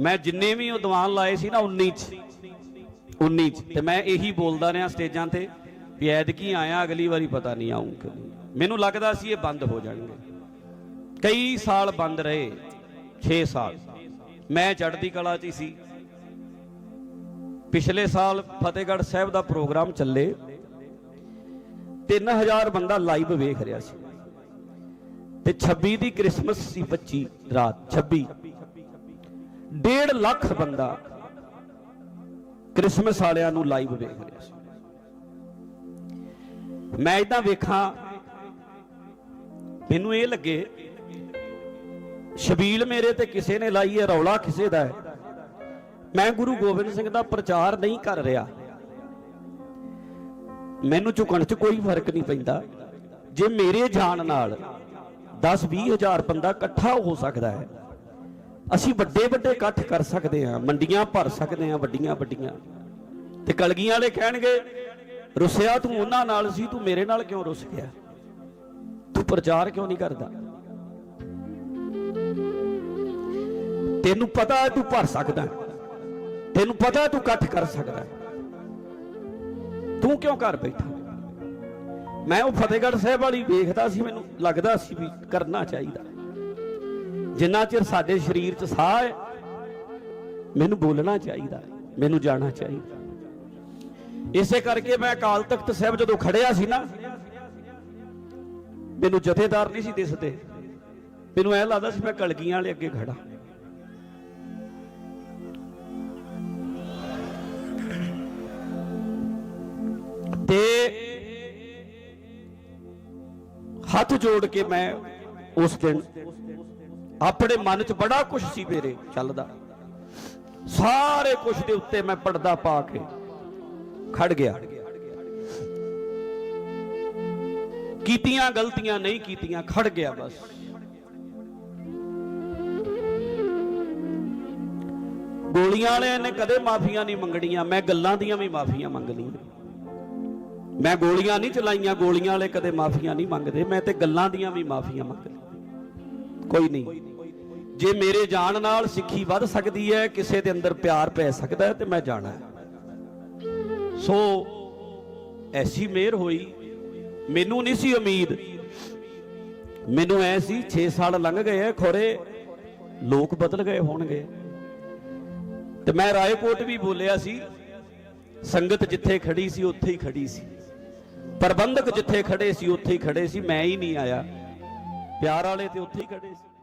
ਮੈਂ ਜਿੰਨੇ ਵੀ ਉਹ ਦੀਵਾਨ ਲਾਏ ਸੀ ਨਾ 19 ਚ। 19 ਚ। ਤੇ ਮੈਂ ਇਹੀ ਬੋਲਦਾ ਰਿਹਾ ਸਟੇਜਾਂ ਤੇ ਵੀ ਐਦਕੀ ਆਇਆ, ਅਗਲੀ ਵਾਰੀ ਪਤਾ ਨਹੀਂ ਆਉਂ ਕਿ ਮੈਨੂੰ ਲੱਗਦਾ ਸੀ ਇਹ ਬੰਦ ਹੋ ਜਾਣਗੇ। ਕਈ ਸਾਲ ਬੰਦ ਰਹੇ 6 ਸਾਲ। ਮੈਂ ਚੜ੍ਹਦੀ ਕਲਾ 'ਚ ਹੀ ਸੀ। ਪਿਛਲੇ ਸਾਲ ਫਤਿਹਗੜ੍ਹ ਸਾਹਿਬ ਦਾ ਪ੍ਰੋਗਰਾਮ ਚੱਲੇ 3000 ਬੰਦਾ ਲਾਈਵ ਵੇਖ ਰਿਹਾ ਸੀ। ਤੇ 26 ਦੀ ਕ੍ਰਿਸਮਸ ਸੀ 25 ਰਾਤ 26 ਡੇਢ ਲੱਖ ਬੰਦਾ ਕ੍ਰਿਸਮਸ ਵਾਲਿਆਂ ਨੂੰ ਲਾਈਵ ਵੇਖ ਰਿਹਾ ਸੀ। ਮੈਂ ਇਦਾਂ ਵੇਖਾਂ, ਮੈਨੂੰ ਇਹ ਲੱਗੇ, ਸ਼ਬੀਲ ਮੇਰੇ ਤੇ ਕਿਸੇ ਨੇ ਲਾਈ ਹੈ, ਰੌਲਾ ਕਿਸੇ ਦਾ ਹੈ। ਮੈਂ ਗੁਰੂ ਗੋਬਿੰਦ ਸਿੰਘ ਦਾ ਪ੍ਰਚਾਰ ਨਹੀਂ ਕਰ ਰਿਹਾ। ਮੈਨੂੰ ਝੁਕਣ 'ਚ ਕੋਈ ਫ਼ਰਕ ਨਹੀਂ ਪੈਂਦਾ। ਜੇ ਮੇਰੇ ਜਾਣ ਨਾਲ 10 20 ਹਜ਼ਾਰ ਬੰਦਾ ਇਕੱਠਾ ਹੋ ਸਕਦਾ ਹੈ ਅਸੀਂ ਵੱਡੇ ਵੱਡੇ ਇਕੱਠ ਕਰ ਸਕਦੇ ਹਾਂ, ਮੰਡੀਆਂ ਭਰ ਸਕਦੇ ਹਾਂ, ਵੱਡੀਆਂ ਵੱਡੀਆਂ। ਤੇ ਕਲਗੀਆਂ ਵਾਲੇ ਕਹਿਣਗੇ, ਰੁੱਸਿਆ ਤੂੰ ਉਹਨਾਂ ਨਾਲ ਸੀ, ਤੂੰ ਮੇਰੇ ਨਾਲ ਕਿਉਂ ਰੁੱਸ ਗਿਆ? ਤੂੰ ਪ੍ਰਚਾਰ ਕਿਉਂ ਨਹੀਂ ਕਰਦਾ? ਤੈਨੂੰ ਪਤਾ ਹੈ ਤੂੰ ਭਰ ਸਕਦਾ ਤੈਨੂੰ ਪਤਾ ਹੈ ਤੂੰ ਇਕੱਠ ਕਰ ਸਕਦਾ ਤੂੰ ਕਿਉਂ ਘਰ ਬੈਠਾ? ਮੈਂ ਉਹ ਫਤਿਹਗੜ੍ਹ ਸਾਹਿਬ ਵਾਲੀ ਵੇਖਦਾ ਸੀ, ਮੈਨੂੰ ਲੱਗਦਾ ਸੀ ਵੀ ਕਰਨਾ ਚਾਹੀਦਾ। ਜਿੰਨਾ ਚਿਰ ਸਾਡੇ ਸਰੀਰ 'ਚ ਸਾਹ ਹੈ, ਮੈਨੂੰ ਬੋਲਣਾ ਚਾਹੀਦਾ, ਮੈਨੂੰ ਜਾਣਾ ਚਾਹੀਦਾ। ਇਸੇ ਕਰਕੇ ਮੈਂ ਅਕਾਲ ਤਖਤ ਸਾਹਿਬ ਜਦੋਂ ਖੜਿਆ ਸੀ ਨਾ, ਮੈਨੂੰ ਜਥੇਦਾਰ ਨਹੀਂ ਸੀ ਦਿਸਦੇ। ਮੈਨੂੰ ਐ ਲੱਗਦਾ ਸੀ ਮੈਂ ਕਲਗੀਆਂ ਵਾਲੇ ਅੱਗੇ ਖੜਾ। ਤੇ ਹੱਥ ਜੋੜ ਕੇ ਮੈਂ ਉਸ ਦਿਨ ਆਪਣੇ ਮਨ 'ਚ ਬੜਾ ਕੁਝ ਸੀ ਮੇਰੇ, ਚੱਲਦਾ। ਸਾਰੇ ਕੁਝ ਦੇ ਉੱਤੇ ਮੈਂ ਪਰਦਾ ਪਾ ਕੇ ਖੜ ਗਿਆ। ਕੀਤੀਆਂ ਗਲਤੀਆਂ ਨਹੀਂ ਕੀਤੀਆਂ, ਖੜ ਗਿਆ ਬਸ। ਗੋਲੀਆਂ ਵਾਲਿਆਂ ਨੇ ਕਦੇ ਮਾਫੀਆਂ ਨਹੀਂ ਮੰਗਣੀਆਂ, ਮੈਂ ਗੱਲਾਂ ਦੀਆਂ ਵੀ ਮਾਫੀਆਂ ਮੰਗ ਲਈਆਂ ਮੈਂ ਗੋਲੀਆਂ ਨਹੀਂ ਚਲਾਈਆਂ, ਗੋਲੀਆਂ ਵਾਲੇ ਕਦੇ ਮਾਫੀਆਂ ਨਹੀਂ ਮੰਗਦੇ, ਮੈਂ ਤੇ ਗੱਲਾਂ ਦੀਆਂ ਵੀ ਮਾਫੀਆਂ ਮੰਗ ਲਈਆਂ ਕੋਈ ਨਹੀਂ। ਜੇ ਮੇਰੇ ਜਾਣ ਨਾਲ ਸਿੱਖੀ ਵੱਧ ਸਕਦੀ ਹੈ, ਕਿਸੇ ਦੇ ਅੰਦਰ ਪਿਆਰ ਪੈ ਸਕਦਾ ਹੈ ਤੇ ਮੈਂ ਜਾਣਾ ਸੋ ਐਸੀ ਮਿਹਰ ਹੋਈ। ਮੈਨੂੰ ਨਹੀਂ ਸੀ ਉਮੀਦ। ਮੈਨੂੰ ਐ ਸੀ 6 ਸਾਲ ਲੰਘ ਗਏ ਐ ਖੋਰੇ। ਲੋਕ ਬਦਲ ਗਏ ਹੋਣਗੇ। ਤੇ ਮੈਂ ਰਾਏਕੋਟ ਵੀ ਬੋਲਿਆ ਸੀ, ਸੰਗਤ ਜਿੱਥੇ ਖੜੀ ਸੀ, ਉੱਥੇ ਹੀ ਖੜੀ ਸੀ। ਪ੍ਰਬੰਧਕ ਜਿੱਥੇ ਖੜੇ ਸੀ, ਉੱਥੇ ਹੀ ਖੜੇ ਸੀ। ਮੈਂ ਹੀ ਨਹੀਂ ਆਇਆ। ਪਿਆਰ ਵਾਲੇ ਤੇ ਉੱਥੇ ਹੀ ਖੜੇ ਸੀ।